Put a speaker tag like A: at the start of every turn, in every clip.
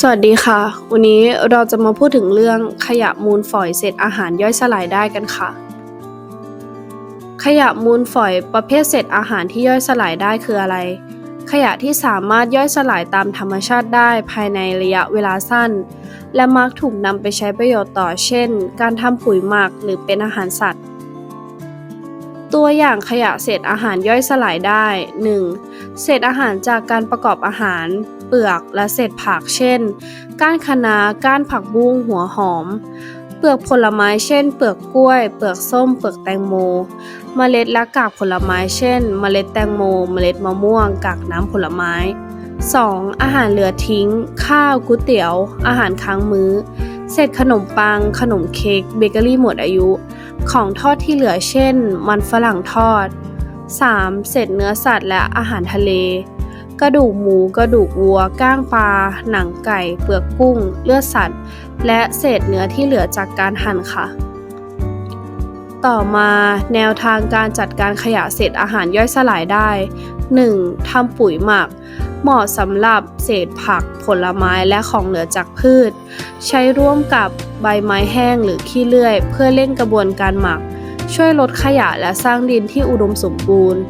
A: สวัสดีค่ะ วันนี้เราจะมาพูดถึงเรื่องขยะมูลฝอยเศษอาหารย่อยสลายได้กันค่ะ ขยะมูลฝอยประเภทเศษอาหารที่ย่อยสลายได้คืออะไร ขยะที่สามารถย่อยสลายตามธรรมชาติได้ภายในระยะเวลาสั้น และมักถูกนำไปใช้ประโยชน์ต่อเช่น การทำปุ๋ยหมักหรือเป็นอาหารสัตว์ ตัวอย่างขยะเศษอาหารย่อยสลายได้ 1. เศษอาหารจากการประกอบอาหาร เปลือกและเศษผักเช่น ก้านคะน้าก้านผักบุ้งหัวหอม เปลือกผลไม้เช่น เปลือกกล้วย เปลือกส้ม เปลือกแตงโม เมล็ดและกากผลไม้เช่น เมล็ดแตงโม เมล็ดมะม่วง กากน้ำผลไม้ 2. อาหารเหลือทิ้ง ข้าวก๋วยเตี๋ยว อาหารค้างมื้อ เศษขนมปัง ขนมเค้ก เบเกอรี่หมดอายุ ของทอดที่เหลือเช่น มันฝรั่งทอด 3. เศษเนื้อสัตว์และอาหารทะเล กระดูกหมู กระดูกวัว ก้างปลา หนังไก่ เปลือกกุ้ง เลือดสัตว์ และเศษเนื้อที่เหลือจากการหั่นค่ะ ต่อมาแนวทางการจัดการขยะเศษอาหารย่อยสลายได้ 1. ทำปุ๋ยหมัก เหมาะสำหรับเศษผักผลไม้และของเหลือจากพืช ใช้ร่วมกับใบไม้แห้งหรือขี้เลื่อย เพื่อเร่งกระบวนการหมัก ช่วยลดขยะและสร้างดินที่อุดมสมบูรณ์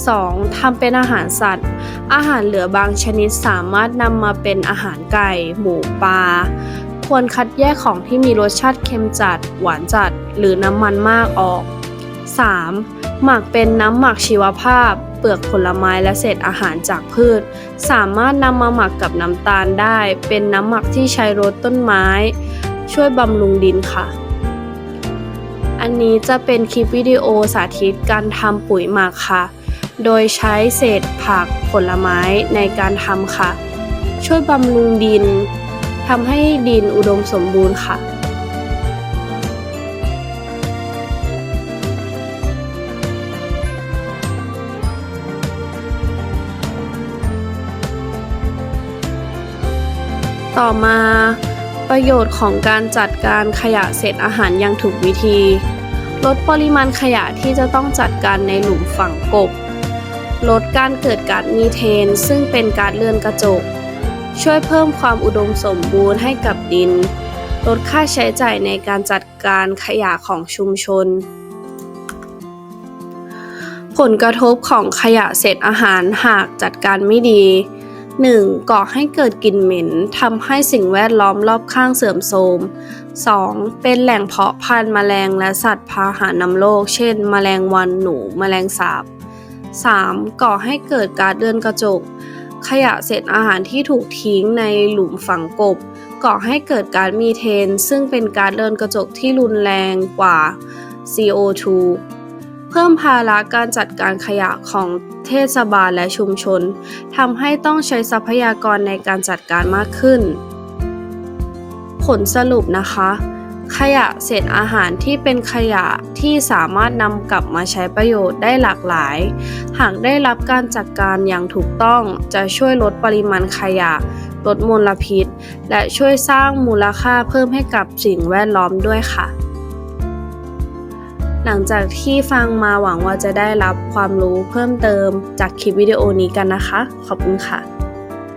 A: 2. ทำเป็นอาหารสัตว์ อาหารเหลือบางชนิดสามารถนำมาเป็นอาหารไก่ หมูปลา ควรคัดแยกของที่มีรสชาติเค็มจัด หวานจัด หรือน้ำมันมากออก 3. หมักเป็นน้ำหมักชีวภาพ เปลือกผลไม้และเศษอาหารจากพืช สามารถนำมาหมักกับน้ำตาลได้ เป็นน้ำหมักที่ใช้รดต้นไม้ ช่วยบำรุงดินค่ะ อันนี้จะเป็นคลิปวิดีโอสาธิตการทำปุ๋ยหมักค่ะ โดยใช้เศษผักผลไม้ในการทำค่ะ ช่วยบำรุงดินทำให้ดินอุดมสมบูรณ์ค่ะ ต่อมาประโยชน์ของการจัดการขยะเศษอาหารอย่างถูกวิธี ลดปริมาณขยะที่จะต้องจัดการในหลุมฝังกบ ลดการเกิดก๊าซมีเทน ซึ่งเป็นก๊าซเรือนกระจก ช่วยเพิ่มความอุดมสมบูรณ์ให้กับดิน ลดค่าใช้จ่ายในการจัดการขยะของชุมชน ผลกระทบของขยะเศษอาหารหากจัดการไม่ดี 1. ก่อให้เกิดกลิ่นเหม็นทำให้สิ่งแวดล้อมรอบข้างเสื่อมโทรม 2. เป็นแหล่งเพาะพันธุ์แมลงและสัตว์พาหะนำโรคเช่น แมลงวันหนู แมลงสาบ 3. ก่อให้เกิดการเดือนกระจก ขยะเศษอาหารที่ถูกทิ้งในหลุมฝังกบ ก่อให้เกิดการมีเทน ซึ่งเป็นการเดินกระจกที่รุนแรงกว่า CO2 เพิ่มภาระการจัดการขยะของเทศบาลและชุมชนทำให้ต้องใช้ทรัพยากรในการจัดการมากขึ้น ผลสรุปนะคะ ขยะเศษอาหารที่เป็นขยะที่สามารถนำกลับมาใช้ประโยชน์ได้หลากหลาย หากได้รับการจัดการอย่างถูกต้องจะช่วยลดปริมาณขยะ ลดมลพิษ และช่วยสร้างมูลค่าเพิ่มให้กับสิ่งแวดล้อมด้วยค่ะ หลังจากที่ฟังมาหวังว่าจะได้รับความรู้เพิ่มเติมจากคลิปวิดีโอนี้กันนะคะ ขอบคุณค่ะ